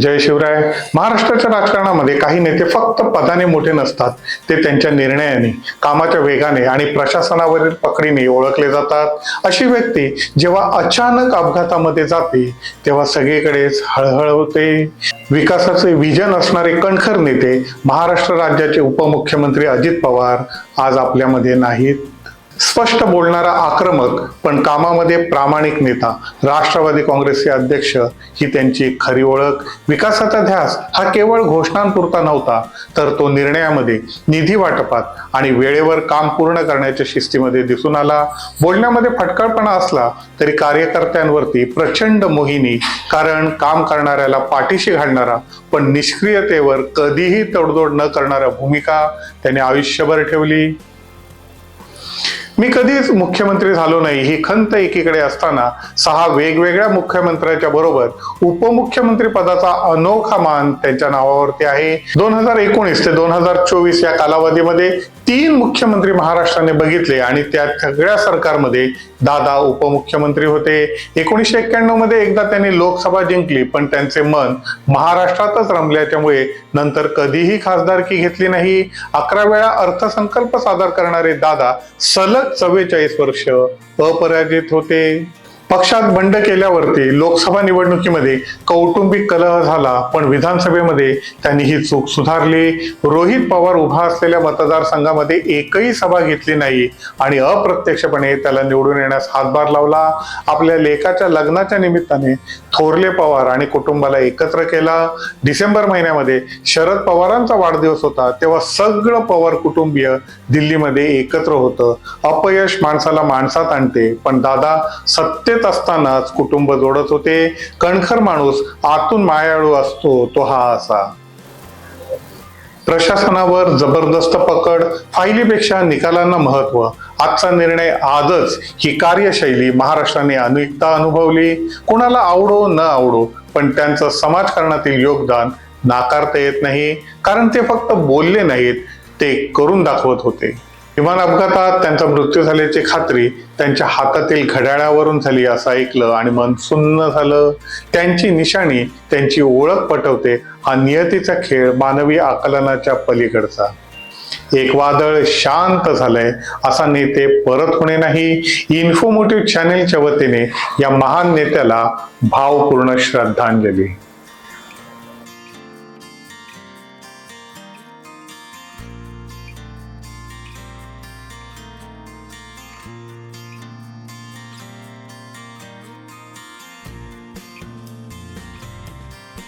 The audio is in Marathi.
जय शिवराय. महाराष्ट्राच्या राजकारणामध्ये काही नेते फक्त पदाने मोठे नसतात ते त्यांच्या निर्णयाने कामाच्या वेगाने आणि प्रशासनावरील पकडीने ओळखले जातात. अशी व्यक्ती जेव्हा अचानक अपघातामध्ये जाते तेव्हा सगळीकडेच हळहळ होते. विकासाचे विजन असणारे कणखर नेते महाराष्ट्र राज्याचे उपमुख्यमंत्री अजित पवार आज आपल्यामध्ये नाहीत. स्पष्ट बोलणारा आक्रमक पण कामामध्ये प्रामाणिक नेता राष्ट्रवादी काँग्रेसचे अध्यक्ष ही त्यांची खरी ओळख. विकासाचा ध्यास हा केवळ घोषणांपुरता नव्हता तर तो निर्णयामध्ये निधी वाटपात आणि वेळेवर काम पूर्ण करण्याच्या शिस्तीमध्ये दिसून आला. बोलण्यामध्ये फटकळपणा असला तरी कार्यकर्त्यांवरती प्रचंड मोहिनी कारण काम करणाऱ्याला पाठीशी घालणारा पण निष्क्रियतेवर कधीही तडजोड न करणाऱ्या भूमिका त्याने आयुष्यभर ठेवली. मी कधीच मुख्यमंत्री झालो नाही. ही खंत एकीकडे असताना सहा वेगवेगळ्या मुख्यमंत्र्यांच्या बरोबर उपमुख्यमंत्री पदाचा अनोखा मान त्यांच्या नावावरती आहे. दोन हजार एकोणीस ते दोन हजार चोवीस या कालावधीमध्ये तीन मुख्यमंत्री महाराष्ट्राने बघितले आणि त्या सगळ्या सरकारमध्ये दादा उपमुख्यमंत्री होते. एकोणीसशे एक्क्याण्णवमध्ये एकदा त्यांनी लोकसभा जिंकली पण त्यांचे मन महाराष्ट्रातच रमल्याच्यामुळे नंतर कधीही खासदारकी घेतली नाही. अकरा वेळा अर्थसंकल्प सादर करणारे दादा सलग चव्वेचाळीस वर्ष अपराजित होते. पक्षात बंड केल्यावरती लोकसभा निवडणुकीमध्ये कौटुंबिक कलह झाला पण विधानसभेमध्ये त्यांनी ही चूक सुधारली. रोहित पवार उभा असलेल्या मतदारसंघामध्ये एकही सभा घेतली नाही आणि अप्रत्यक्षपणे त्याला निवडून येण्यास हातभार लावला. आपल्या लेखाच्या लग्नाच्या निमित्ताने थोरले पवार आणि कुटुंबाला एकत्र केला. डिसेंबर महिन्यामध्ये शरद पवारांचा वाढदिवस होता तेव्हा सगळं पवार कुटुंबीय दिल्लीमध्ये एकत्र होतं. अपयश माणसाला माणसात आणते पण दादा सत्तेत असतानाच कुटुंब जोडत होते. कणखर माणूस आतून मायाळू असतो तो हा असा. प्रशासनावर जबरदस्त पकड फायलीपेक्षा निकालांना महत्त्व. आजचा निर्णय आजच ही कार्यशैली महाराष्ट्राने अनेकदा अनुभवली. कुणाला आवडो न आवडो पण त्यांचं समाजकारणातील योगदान नाकारता येत नाही. कारण ते फक्त बोलले नाहीत ते करून दाखवत होते. विमान अपघातात त्यांचा मृत्यू झाल्याची खात्री त्यांच्या हातातील घड्याळावरून झाली असं ऐकलं आणि मन सुन्न झालं. त्यांची निशाणी त्यांची ओळख पटवते हा नियतीचा खेळ मानवी आकलनाच्या पलीकडचा. एक वादळ शांत झालंय असा नेते परत होणे नाही. इन्फोमोटिव्ह चॅनेलच्या वतीने या महान नेत्याला भावपूर्ण श्रद्धांजली.